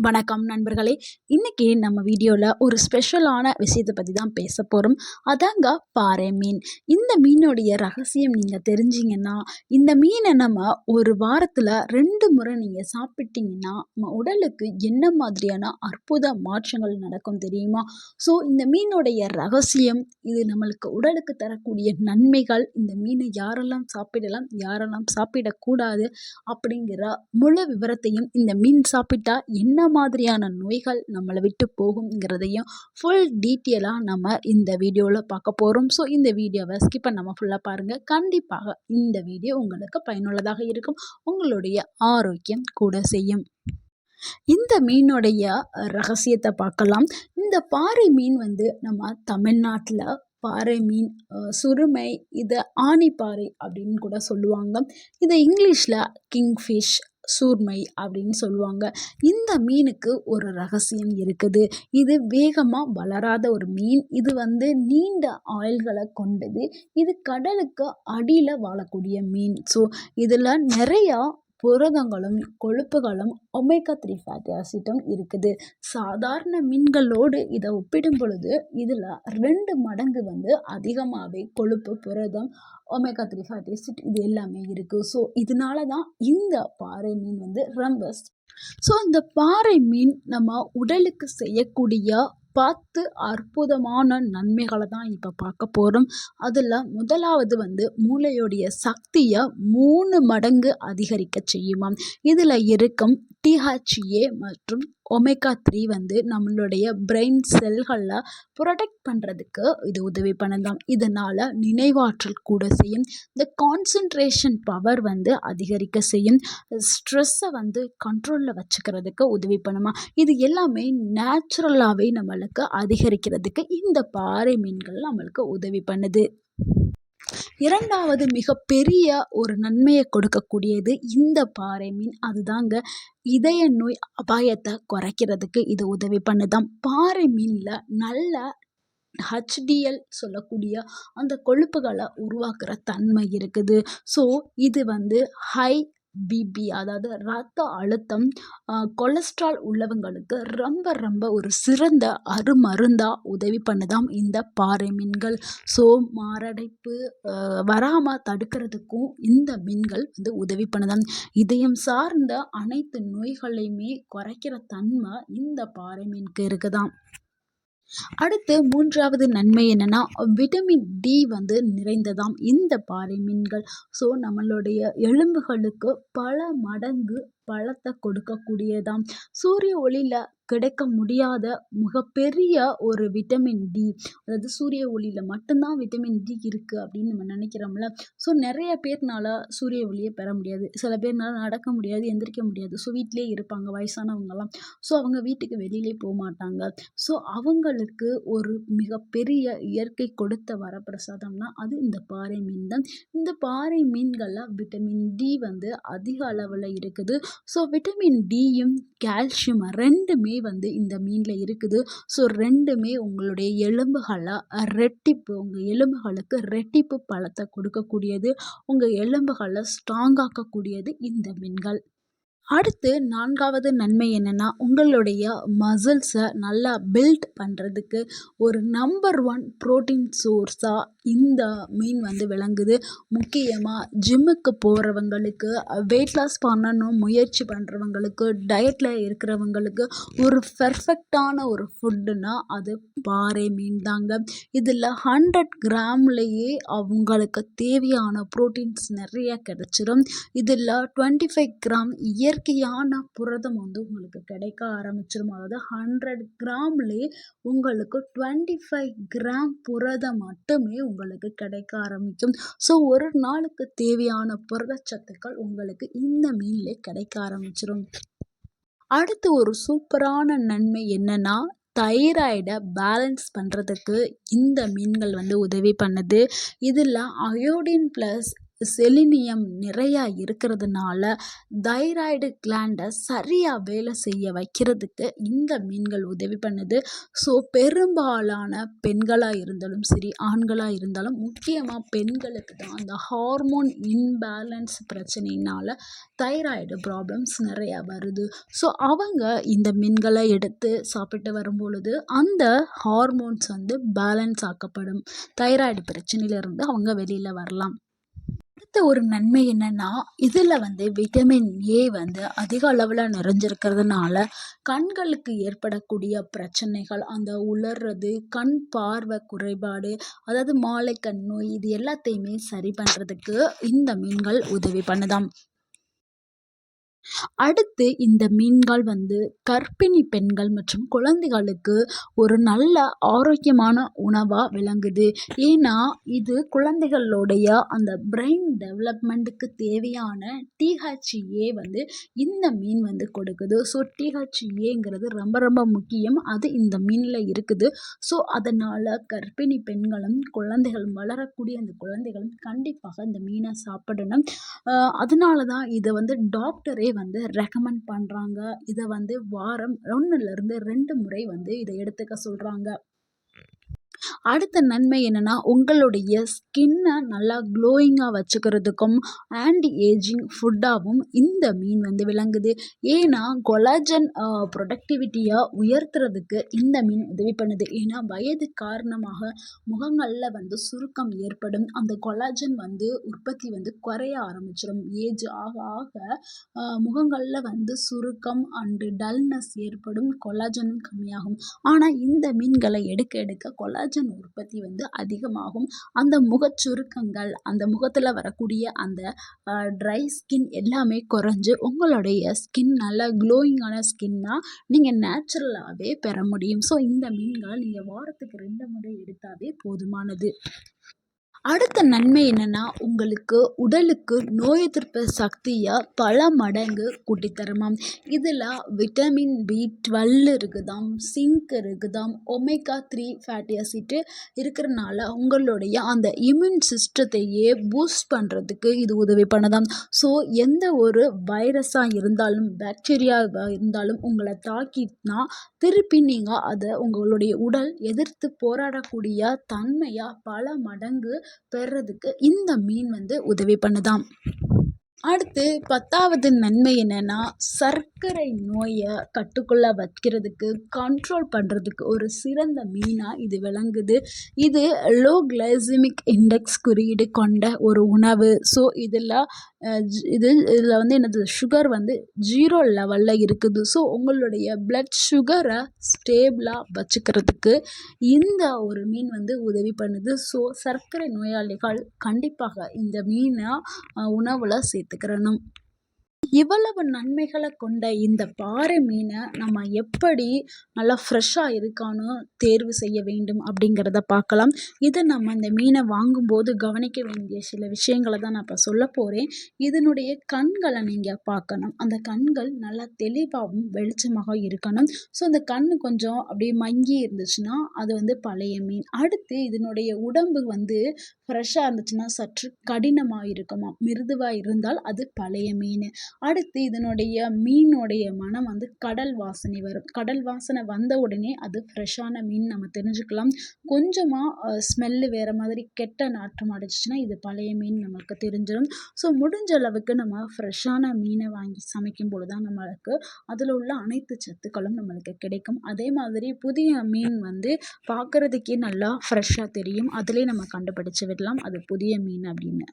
வணக்கம் நண்பர்களே. இன்றைக்கி நம்ம வீடியோவில் ஒரு ஸ்பெஷலான விஷயத்தை பற்றி தான் பேச போகிறோம் அதாங்க பாறை மீன். இந்த மீனுடைய ரகசியம் நீங்கள் தெரிஞ்சிங்கன்னா இந்த மீனை நம்ம ஒரு வாரத்தில் ரெண்டு முறை நீங்கள் சாப்பிட்டீங்கன்னா நம்ம உடலுக்கு என்ன மாதிரியான அற்புத மாற்றங்கள் நடக்கும் தெரியுமா? ஸோ இந்த மீனுடைய ரகசியம் இது நம்மளுக்கு உடலுக்கு தரக்கூடிய நன்மைகள் இந்த மீனை யாரெல்லாம் சாப்பிடலாம் யாரெல்லாம் சாப்பிடக்கூடாது அப்படிங்கிற முழு விவரத்தையும் இந்த மீன் சாப்பிட்டா என்ன மாதிரியான நோய்கள் நம்மளை விட்டு போகுங்கிறதையும் ஃபுல் டீட்டெயிலாக நம்ம இந்த வீடியோவில் பார்க்க போகிறோம் ஸோ இந்த வீடியோவை ஸ்கிப் பண்ணாமல் ஃபுல்லாக பாருங்கள் கண்டிப்பாக இந்த வீடியோ உங்களுக்கு பயனுள்ளதாக இருக்கும். உங்களுடைய ஆரோக்கியம் கூட செய்யும். இந்த மீனுடைய ரகசியத்தை பார்க்கலாம். இந்த பாறை மீன் வந்து நம்ம தமிழ்நாட்டில் பாறை மீன் சுருமை இதை ஆணிப்பாறை அப்படின்னு கூட சொல்லுவாங்க. இதை இங்கிலீஷில் கிங்ஃபிஷ் சூர்மை அப்படின்னு சொல்லுவாங்க. இந்த மீனுக்கு ஒரு ரகசியம் இருக்குது. இது வேகமாக வளராத ஒரு மீன். இது வந்து நீண்ட ஆயில்களை கொண்டது. இது கடலுக்கு அடியில் வாழக்கூடிய மீன். ஸோ இதில் நிறையா புரதங்களும் கொழுப்புகளும் ஒமேகா த்ரீ ஃபேட்டி ஆசிட்டும் இருக்குது. சாதாரண மீன்களோடு இதை ஒப்பிடும் பொழுது இதில் ரெண்டு மடங்கு வந்து அதிகமாகவே கொழுப்பு புரதம் ஒமேகா த்ரீ ஃபேட்டி ஆசிட் இது எல்லாமே இருக்குது ஸோ இதனால தான் இந்த பாறை மீன் வந்து ரொம்ப ஸோ இந்த பாறை மீன் நம்ம உடலுக்கு செய்யக்கூடிய பத்து அற்புதமான நன்மைகளை தான் இப்போ பார்க்க போகிறோம் அதில் முதலாவது வந்து மூளையுடைய சக்தியை மூணு மடங்கு அதிகரிக்க செய்யுமாம். இதில் இருக்கும் டிஹெச்ஏ மற்றும் ஒமேகா த்ரீ வந்து நம்மளுடைய பிரெயின் செல்களில் ப்ரொடெக்ட் பண்ணுறதுக்கு இது உதவி பண்ணலாம் இதனால் நினைவாற்றல் கூட செய்யும். இந்த கான்சன்ட்ரேஷன் பவர் வந்து அதிகரிக்க செய்யும். ஸ்ட்ரெஸ்ஸை வந்து கண்ட்ரோலில் வச்சுக்கிறதுக்கு உதவி பண்ணுமா? இது எல்லாமே நேச்சுரலாகவே நம்மளுக்கு அதிகரிக்கிறதுக்கு இந்த பாறை மீன்கள் நம்மளுக்கு உதவி பண்ணுது. இரண்டாவது மிகப்பெரிய ஒரு நன்மையை கொடுக்கக்கூடியது இந்த பாறை மீன். அதுதாங்க இதய நோய் அபாயத்தை குறைக்கிறதுக்கு இது உதவி பண்ணுதாம் பாறை மீனில் நல்ல ஹச்டிஎல் சொல்லக்கூடிய அந்த கொழுப்புகளை உருவாக்குற தன்மை இருக்குது. ஸோ இது வந்து ஹை பிபி அதாவது ரத்த அழுத்தம் கொலஸ்ட்ரால் உள்ளவங்களுக்கு ரொம்ப ரொம்ப ஒரு சிறந்த அருமருந்தாக உதவி பண்ணுதாம் இந்த பாறை மீன்கள். ஸோ மாரடைப்பு வராமல் தடுக்கிறதுக்கும் இந்த மீன்கள் வந்து உதவி பண்ணுதாம். இதயம் சார்ந்த அனைத்து நோய்களையுமே குறைக்கிற தன்மை இந்த பாறை மீனுக்கு இருக்குதாம். அடுத்து மூன்றாவது நன்மை என்னென்னா விட்டமின் டி வந்து நிறைந்ததாம். இந்த பாறை மீன்கள் ஸோ நம்மளுடைய எலும்புகளுக்கு பல மடங்கு பழத்தை கொடுக்கக்கூடியதாம். சூரிய ஒளியில் கிடைக்க முடியாத மிகப்பெரிய ஒரு விட்டமின் டி அதாவது சூரிய ஒளியில் மட்டும்தான் விட்டமின் டி இருக்குது அப்படின்னு நம்ம நினைக்கிறோம்ல. ஸோ நிறைய பேர்னால சூரிய ஒளியை பெற முடியாது. சில பேர்னால நடக்க முடியாது எந்திரிக்க முடியாது. ஸோ வீட்டிலே இருப்பாங்க வயசானவங்கலாம். ஸோ அவங்க வீட்டுக்கு வெளியிலே போக மாட்டாங்க. ஸோ அவங்களுக்கு ஒரு மிகப்பெரிய இயற்கை கொடுத்த வரப்பிரசாதம்னா அது இந்த பாறை மீன் தான். இந்த பாறை மீன்களில் விட்டமின் டி வந்து அதிக அளவில் இருக்குது. ஸோ விட்டமின் டியும் கால்சியம் ரெண்டுமே வந்து இந்த மீனில் இருக்குது. ஸோ ரெண்டுமே உங்களுடைய எலும்புகளை ரெட்டிப்பு உங்கள் எலும்புகளுக்கு ரெட்டிப்பு பலத்தை கொடுக்கக்கூடியது. உங்கள் எலும்புகளை ஸ்ட்ராங்காக்கக்கூடியது இந்த மீன்கள். அடுத்து நான்காவது நன்மை என்னென்னா உங்களுடைய மசில்ஸை நல்லா பில்ட் பண்ணுறதுக்கு ஒரு நம்பர் ஒன் ப்ரோட்டீன் சோர்ஸாக இந்த மீன் வந்து விளங்குது. முக்கியமாக ஜிம்முக்கு போகிறவங்களுக்கு வெயிட் லாஸ் பண்ணணும் முயற்சி பண்ணுறவங்களுக்கு டயட்டில் இருக்கிறவங்களுக்கு ஒரு பெர்ஃபெக்டான ஒரு ஃபுட்டுனா அது பாறை மீன் தாங்க. இதில் ஹண்ட்ரட் கிராம்லேயே அவங்களுக்கு தேவையான ப்ரோட்டீன்ஸ் நிறைய கிடச்சிரும். இதில் டுவெண்ட்டி ஃபைவ் கிராம் இயற்கை இயற்கையான புரதம் வந்து உங்களுக்கு கிடைக்க ஆரம்பிச்சிடும் அதாவது ஹண்ட்ரட் கிராம்லேயே உங்களுக்கு டுவெண்ட்டி ஃபைவ் கிராம் புரதம் மட்டுமே உங்களுக்கு கிடைக்க ஆரம்பிக்கும். ஸோ ஒரு நாளுக்கு தேவையான புரதச்சத்துக்கள் உங்களுக்கு இந்த மீன்லே கிடைக்க ஆரம்பிச்சிடும் அடுத்து ஒரு சூப்பரான நன்மை என்னென்னா தைராய்டை பேலன்ஸ் பண்ணுறதுக்கு இந்த மீன்கள் வந்து உதவி பண்ணுது. இதில் அயோடின் ப்ளஸ் செலினியம் நிறையா இருக்கிறதுனால தைராய்டு கிளாண்டை சரியாக வேலை செய்ய வைக்கிறதுக்கு இந்த மீன்கள் உதவி பண்ணுது. ஸோ பெரும்பாலான பெண்களாக இருந்தாலும் சரி ஆண்களாக இருந்தாலும் முக்கியமாக பெண்களுக்கு தான் அந்த ஹார்மோன் இன்பேலன்ஸ் பிரச்சனையினால் தைராய்டு ப்ராப்ளம்ஸ் நிறையா வருது. ஸோ அவங்க இந்த மீன்களை எடுத்து சாப்பிட்டு வரும் பொழுது அந்த ஹார்மோன்ஸ் வந்து பேலன்ஸ் ஆக்கப்படும். தைராய்டு பிரச்சனையிலேருந்து அவங்க வெளியில் வரலாம். அடுத்த ஒரு நன்மை என்னென்னா இதில் வந்து விட்டமின் ஏ வந்து அதிக அளவில் நிறைஞ்சிருக்கிறதுனால கண்களுக்கு ஏற்படக்கூடிய பிரச்சனைகள் அந்த உலர்றது கண் பார்வை குறைபாடு அதாவது மாலை கண் நோய் இது எல்லாத்தையுமே சரி பண்ணுறதுக்கு இந்த மீன்கள் உதவி பண்ணுதாம். அடுத்து இந்த மீன்கள் வந்து கர்ப்பிணி பெண்கள் மற்றும் குழந்தைகளுக்கு ஒரு நல்ல ஆரோக்கியமான உணவாக விளங்குது. ஏன்னா இது குழந்தைகளுடைய அந்த பிரெயின் டெவலப்மெண்ட்டுக்கு தேவையான டிஹெச்ஏ வந்து இந்த மீன் வந்து கொடுக்குது. ஸோ டிஹெச்ஏங்கிறது ரொம்ப ரொம்ப முக்கியம். அது இந்த மீனில் இருக்குது. ஸோ அதனால் கர்ப்பிணி பெண்களும் குழந்தைகளும் வளரக்கூடிய அந்த குழந்தைகளும் கண்டிப்பாக இந்த மீனை சாப்பிடணும். அதனால தான் இதை வந்து டாக்டரே வந்து ரெக்கமெண்ட் பண்ணுறாங்க இதை வந்து வாரம் ஒன்றுலேருந்து ரெண்டு முறை வந்து இதை எடுத்துக்க சொல்கிறாங்க அடுத்த நன்மை என்னென்னா உங்களுடைய ஸ்கின்னை நல்லா க்ளோயிங்காக வச்சுக்கிறதுக்கும் ஆன்டி ஏஜிங் ஃபுட்டாகவும் இந்த மீன் வந்து விளங்குது. ஏன்னா கொலாஜன் ப்ரொடக்டிவிட்டியை உயர்த்துறதுக்கு இந்த மீன் உதவி பண்ணுது. ஏன்னா வயது காரணமாக முகங்களில் வந்து சுருக்கம் ஏற்படும். அந்த கொலாஜன் வந்து உற்பத்தி வந்து குறைய ஆரம்பிச்சிடும் ஏஜ் ஆக ஆக முகங்களில் வந்து சுருக்கம் அண்டு டல்னஸ் ஏற்படும். கொலாஜனும் கம்மியாகும். ஆனால் இந்த மீன்களை எடுக்க எடுக்க கொலாஜன் உற்பத்தி வந்து அதிகமாகும். அந்த முகச்சுருக்கங்கள் அந்த முகத்தில் வரக்கூடிய அந்த ட்ரை ஸ்கின் எல்லாமே குறைஞ்சு உங்களுடைய ஸ்கின் நல்லா க்ளோயிங்கான ஸ்கின்னாக நீங்கள் நேச்சுரலாகவே பெற முடியும். ஸோ இந்த மீன்களை நீங்கள் வாரத்துக்கு ரெண்டு முறை எடுத்தாவே போதுமானது. அடுத்த நன்மை என்னென்னா உங்களுக்கு உடலுக்கு நோய் எதிர்ப்பு சக்தியை பல மடங்கு கூட்டித்தருமாம். இதில் விட்டமின் பி டுவெல் இருக்குதாம் சிங்க் இருக்குதாம் ஒமேகா த்ரீ ஃபேட்டி ஆசிட்டு இருக்கிறனால உங்களுடைய அந்த இம்யூன் சிஸ்டத்தையே பூஸ்ட் பண்ணுறதுக்கு இது உதவி பண்ணதாம். ஸோ எந்த ஒரு வைரஸாக இருந்தாலும் பாக்டீரியாவாக இருந்தாலும் உங்களை தாக்கினா திருப்பி நீங்கள் அதை உங்களுடைய உடல் எதிர்த்து போராடக்கூடிய தன்மையாக பல மடங்கு பெறுறதுக்கு இந்த மீன் வந்து உதவி பண்ணுதாம். அடுத்து பத்தாவது நன்மை என்னென்னா சர்க்கரை நோயை கட்டுக்குள்ளே வைக்கிறதுக்கு கண்ட்ரோல் பண்ணுறதுக்கு ஒரு சிறந்த மீனாக இது விளங்குது. இது லோ கிளைசிமிக் இண்டெக்ஸ் குறியீடு கொண்ட ஒரு உணவு. ஸோ இதில் இது இதில் வந்து என்னது சுகர் வந்து ஜீரோ லெவலில் இருக்குது. ஸோ உங்களுடைய ப்ளட் சுகரை ஸ்டேபிளாக வச்சுக்கிறதுக்கு இந்த ஒரு மீன் வந்து உதவி பண்ணுது. ஸோ சர்க்கரை நோயாளிகள் கண்டிப்பாக இந்த மீனை உணவில் சேர்த்துக்கிறணும். இவ்வளவு நன்மைகளை கொண்ட இந்த பாறை மீனை நம்ம எப்படி நல்லா ஃப்ரெஷ்ஷாக இருக்கான்னு தேர்வு செய்ய வேண்டும் அப்படிங்கிறத பார்க்கலாம். இதை நம்ம இந்த மீனை வாங்கும்போது கவனிக்க வேண்டிய சில விஷயங்களை தான் நான் இப்போ சொல்ல போகிறேன் இதனுடைய கண்களை நீங்கள் பார்க்கணும். அந்த கண்கள் நல்லா தெளிவாகவும் வெளிச்சமாக இருக்கணும். ஸோ அந்த கண் கொஞ்சம் அப்படியே மங்கி இருந்துச்சுன்னா அது வந்து பழைய மீன். அடுத்து இதனுடைய உடம்பு வந்து ஃப்ரெஷ்ஷாக இருந்துச்சுன்னா சற்று கடினமாக இருக்குமா? மிருதுவாக இருந்தால் அது பழைய மீன். அடுத்து இதனுடைய மீனுடைய மனம் வந்து கடல் வாசனை வரும். கடல் வாசனை வந்த உடனே அது ஃப்ரெஷ்ஷான மீன் நம்ம தெரிஞ்சுக்கலாம். கொஞ்சமாக ஸ்மெல்லு வேறு மாதிரி கெட்ட நாற்றம் அடிச்சிச்சின்னா இது பழைய மீன் நம்மளுக்கு தெரிஞ்சிடும் ஸோ முடிஞ்ச அளவுக்கு நம்ம ஃப்ரெஷ்ஷான மீனை வாங்கி சமைக்கும் பொழுது தான் நம்மளுக்கு அதில் உள்ள அனைத்து சத்துக்களும் நம்மளுக்கு கிடைக்கும். அதே மாதிரி புதிய மீன் வந்து பார்க்குறதுக்கே நல்லா ஃப்ரெஷ்ஷாக தெரியும். அதிலே நம்ம கண்டுபிடிச்சி விடலாம். அது புதிய மீன் அப்படின்னு.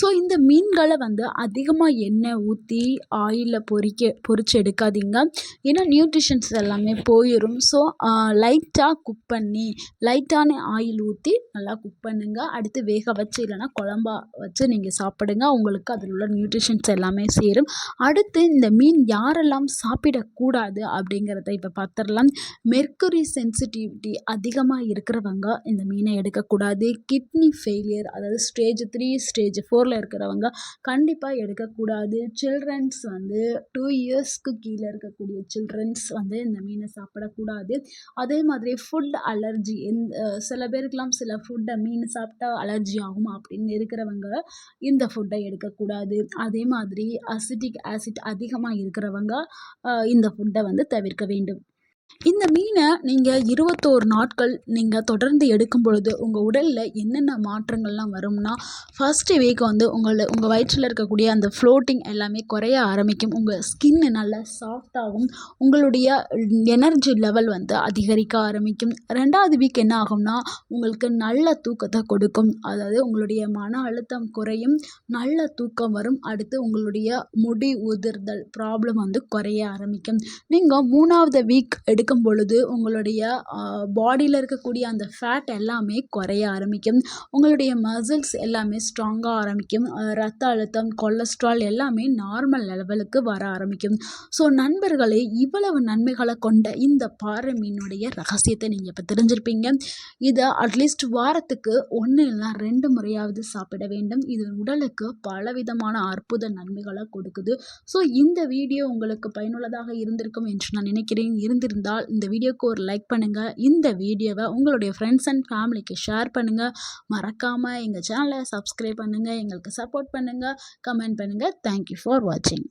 ஸோ இந்த மீன்களை வந்து அதிகமாக எண்ணெய் ஊற்றி ஆயிலில் பொறிக்க பொரித்து எடுக்காதீங்க. ஏன்னா நியூட்ரிஷன்ஸ் எல்லாமே போயிடும் ஸோ லைட்டாக குக் பண்ணி லைட்டான ஆயில் ஊற்றி நல்லா குக் பண்ணுங்கள் அடுத்து வேக வச்சு இல்லைனா குழம்பா வச்சு நீங்கள் சாப்பிடுங்க. உங்களுக்கு அதில் உள்ள நியூட்ரிஷன்ஸ் எல்லாமே சேரும். அடுத்து இந்த மீன் யாரெல்லாம் சாப்பிடக்கூடாது அப்படிங்கிறத இப்போ பார்த்துடலாம் மெர்க்குரி சென்சிட்டிவிட்டி அதிகமாக இருக்கிறவங்க இந்த மீனை எடுக்கக்கூடாது. கிட்னி ஃபெயிலியர் அதாவது ஸ்டேஜ் த்ரீ ஸ்டேஜ் ஸ்டேஜ் ஃபோரில் இருக்கிறவங்க கண்டிப்பாக எடுக்கக்கூடாது. சில்ட்ரன்ஸ் வந்து டூ இயர்ஸ்க்கு கீழே இருக்கக்கூடிய சில்ட்ரன்ஸ் வந்து இந்த மீனை சாப்பிடக்கூடாது. அதே மாதிரி ஃபுட் அலர்ஜி எந்த சில பேருக்கெலாம் சில ஃபுட்டை மீன் சாப்பிட்டா அலர்ஜி ஆகும் அப்படின்னு இருக்கிறவங்க இந்த ஃபுட்டை எடுக்கக்கூடாது. அதே மாதிரி அசிட்டிக் ஆசிட் அதிகமாக இருக்கிறவங்க இந்த ஃபுட்டை வந்து தவிர்க்க வேண்டும். இந்த மீனை நீங்கள் இருபத்தோரு நாட்கள் நீங்கள் தொடர்ந்து எடுக்கும் பொழுது உங்கள் உடலில் என்னென்ன மாற்றங்கள்லாம் வரும்னா ஃபஸ்ட்டு வீக் வந்து உங்களை உங்கள் வயிற்றில் இருக்கக்கூடிய அந்த ஃப்ளோட்டிங் எல்லாமே குறைய ஆரம்பிக்கும். உங்கள் ஸ்கின்னு நல்லா சாஃப்டாகும் உங்களுடைய எனர்ஜி லெவல் வந்து அதிகரிக்க ஆரம்பிக்கும். ரெண்டாவது வீக் என்ன ஆகும்னா உங்களுக்கு நல்ல தூக்கத்தை கொடுக்கும். அதாவது உங்களுடைய மன அழுத்தம் குறையும். நல்ல தூக்கம் வரும். அடுத்து உங்களுடைய முடி உதிர்தல் ப்ராப்ளம் வந்து குறைய ஆரம்பிக்கும். நீங்கள் மூணாவது வீக் எடுக்கும் பொழுது உங்களுடைய பாடியில் இருக்கக்கூடிய அந்த ஃபேட் எல்லாமே குறைய ஆரம்பிக்கும். உங்களுடைய மசில்ஸ் எல்லாமே ஸ்ட்ராங்காக ஆரம்பிக்கும். ரத்த அழுத்தம் கொலஸ்ட்ரால் எல்லாமே நார்மல் லெவலுக்கு வர ஆரம்பிக்கும். ஸோ நண்பர்களே இவ்வளவு நன்மைகளை கொண்ட இந்த பாறை மீனுடைய ரகசியத்தை நீங்கள் இப்போ தெரிஞ்சிருப்பீங்க. இதை அட்லீஸ்ட் வாரத்துக்கு ஒன்று இல்லைனா ரெண்டு முறையாவது சாப்பிட வேண்டும். இது உடலுக்கு பலவிதமான அற்புத நன்மைகளை கொடுக்குது. ஸோ இந்த வீடியோ உங்களுக்கு பயனுள்ளதாக இருந்திருக்கும் என்று நான் நினைக்கிறேன். இருந்திருந்தால் இந்த வீடியோக்கு ஒரு லைக் பண்ணுங்கள் இந்த வீடியோவை உங்களுடைய ஃப்ரெண்ட்ஸ் அண்ட் ஃபேமிலிக்கு ஷேர் பண்ணுங்கள் மறக்காமல் எங்கள் சேனலை சப்ஸ்கிரைப் பண்ணுங்கள் எங்களுக்கு சப்போர்ட் பண்ணுங்கள் கமெண்ட் பண்ணுங்கள் தேங்க்யூ ஃபார் வாட்சிங்